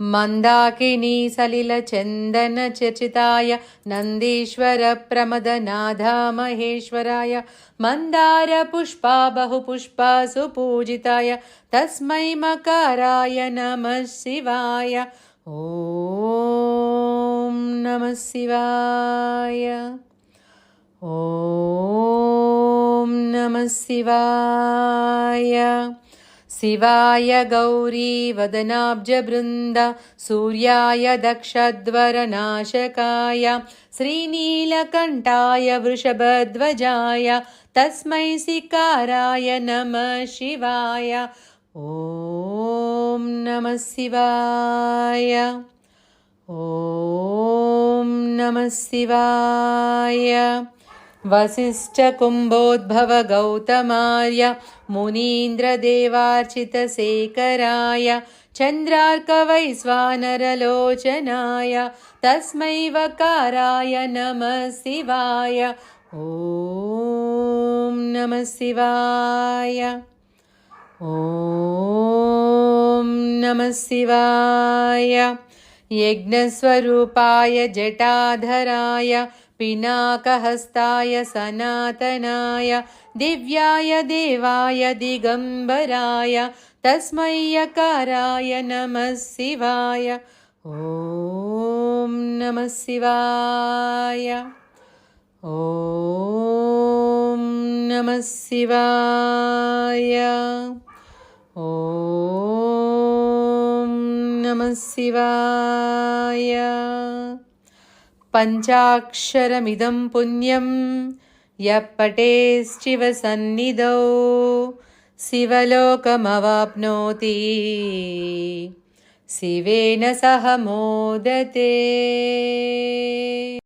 मन्दाकिनी सलिलचन्दनचर्चिताय नन्दीश्वरप्रमदनाथ महेश्वराय मन्दारपुष्पा बहुपुष्पा सुपूजिताय तस्मै मकाराय नमः शिवाय। ॐ नमः शिवाय। ॐ नमः शिवाय शिवाय गौरीवदनाब्जबृन्द सूर्याय दक्षध्वरनाशकाय श्रीनीलकण्ठाय वृषभध्वजाय तस्मै सिकाराय नमः शिवाय। ॐ नमः शिवाय। ॐ नमः शिवाय वसिष्ठकुम्भोद्भवगौतमार्य मुनीन्द्रदेवार्चितशेखराय चन्द्रार्कवैश्वानरलोचनाय तस्मै वकाराय नमः शिवाय। ॐ नमः शिवाय। ॐ नमः शिवाय। यज्ञस्वरूपाय जटाधराय पिनाकहस्ताय सनातनाय दिव्याय देवाय दिगम्बराय तस्मै यकाराय नमः शिवाय। ॐ नमः शिवाय। ॐ नमः शिवाय। ॐ नमः शिवाय पञ्चाक्षरमिदं पुण्यं यः पटेश्चिवसन्निधौ शिवलोकमवाप्नोति। शिवेन सह मोदते